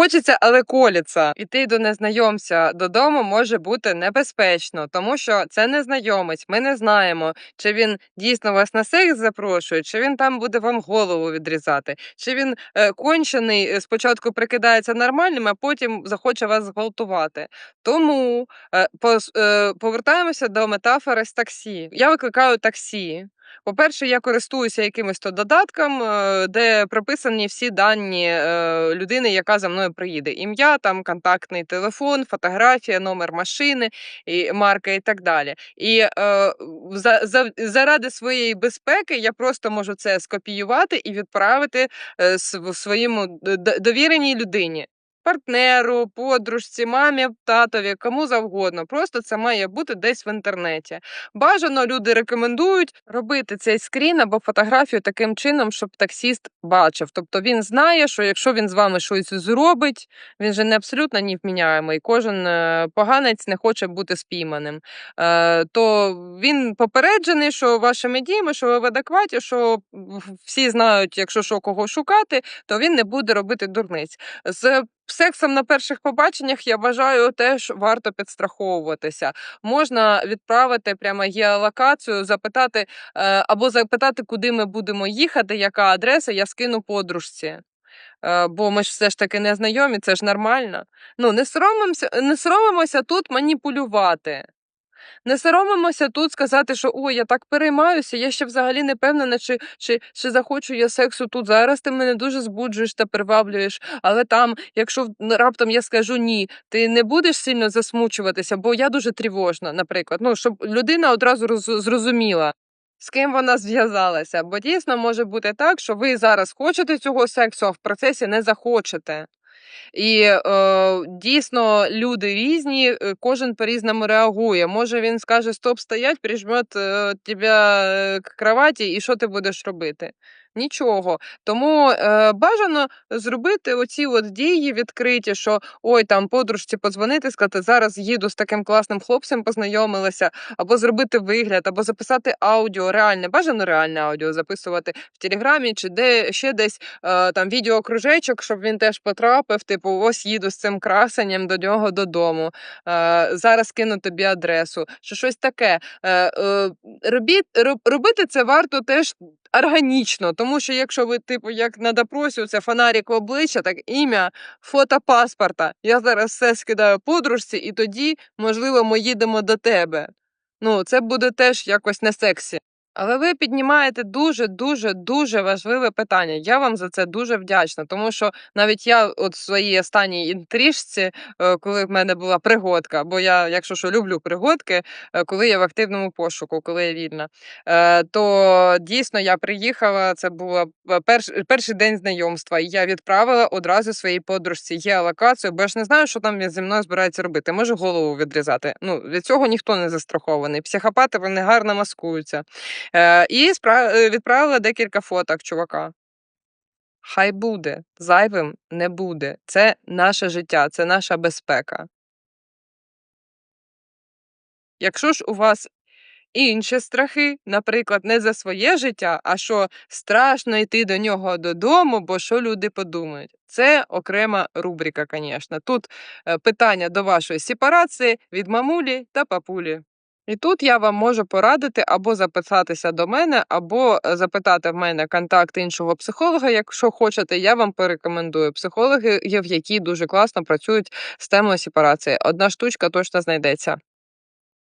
хочеться, але коліться. Іти до незнайомця додому може бути небезпечно, тому що це незнайомець. Ми не знаємо, чи він дійсно вас на секс запрошує, чи він там буде вам голову відрізати, чи він е, кончений е, спочатку прикидається нормальним, а потім захоче вас зґвалтувати. Тому е, пос- е, повертаємося до метафори з таксі. Я викликаю таксі. По-перше, я користуюся якимось то додатком, е, де прописані всі дані е, людини, яка за мною приїде. Ім'я, там контактний телефон, фотографія, номер машини, і марка і так далі. І е, за, за, заради своєї безпеки я просто можу це скопіювати і відправити своєму довіреній людині. Партнеру, подружці, мамі, татові, кому завгодно. Просто це має бути десь в інтернеті. Бажано люди рекомендують робити цей скрін або фотографію таким чином, щоб таксіст бачив. Тобто він знає, що якщо він з вами щось зробить, він же не абсолютно невміняємий. Кожен е, поганець не хоче бути спійманим. Е, то він попереджений, що вашими діями, що ви в адекваті, що всі знають, якщо що кого шукати, то він не буде робити дурниць. З сексом на перших побаченнях я вважаю, теж варто підстраховуватися. Можна відправити прямо геолокацію, запитати е, або запитати, куди ми будемо їхати, яка адреса, я скину подружці. Е, бо ми ж все ж таки не знайомі, це ж нормально. Ну, не соромимося, не соромимося тут маніпулювати. Не соромимося тут сказати, що ой, я так переймаюся, я ще взагалі не певна, чи, чи, чи захочу я сексу тут. Зараз ти мене дуже збуджуєш та приваблюєш. Але там, якщо раптом я скажу ні, ти не будеш сильно засмучуватися, бо я дуже тривожна, наприклад. Ну, щоб людина одразу роз- зрозуміла. З ким вона зв'язалася, бо дійсно може бути так, що ви зараз хочете цього сексу, а в процесі не захочете. І е, дійсно люди різні, е, кожен по-різному реагує. Може він скаже стоп, стоять, прижмет е, тебе к кроваті, і що ти будеш робити? Нічого. Тому е, бажано зробити оці от дії відкриті, що ой, там подружці подзвонити, сказати, зараз їду з таким класним хлопцем, познайомилася, або зробити вигляд, або записати аудіо, реальне, бажано реальне аудіо записувати в Телеграмі чи де ще десь е, там відеокружечок, щоб він теж потрапив. Типу, ось їду з цим красенням до нього додому. Е, зараз кину тобі адресу. Чи щось таке. Е, е, робіть, роб- робити це варто теж органічно, тому що якщо ви, типу, як на допросі, це фонарик в обличчя, так ім'я, фото паспорта. Я зараз все скидаю подружці, і тоді, можливо, ми їдемо до тебе. Ну, це буде теж якось не сексі. Але ви піднімаєте дуже, дуже, дуже важливе питання. Я вам за це дуже вдячна, тому що навіть я, от в своїй останній інтрижці, е, коли в мене була пригодка, бо я, якщо що, люблю пригодки, е, коли я в активному пошуку, коли я вільна, е, то дійсно я приїхала. Це був перш, перший день знайомства, і я відправила одразу своїй подружці геолокацію, бо я ж не знаю, що там зі мною збирається робити. Може голову відрізати. Ну від цього ніхто не застрахований. Психопати вони гарно маскуються. Е, і е, відправила декілька фоток чувака. Хай буде, зайвим не буде. Це наше життя, це наша безпека. Якщо ж у вас інші страхи, наприклад, не за своє життя, а що страшно йти до нього додому, бо що люди подумають. Це окрема рубрика, звісно. Тут е, питання до вашої сепарації від мамулі та папулі. І тут я вам можу порадити або записатися до мене, або е, запитати в мене контакт іншого психолога. Якщо хочете, я вам порекомендую. Психологи які дуже класно працюють з темою сепарації. Одна штучка точно знайдеться.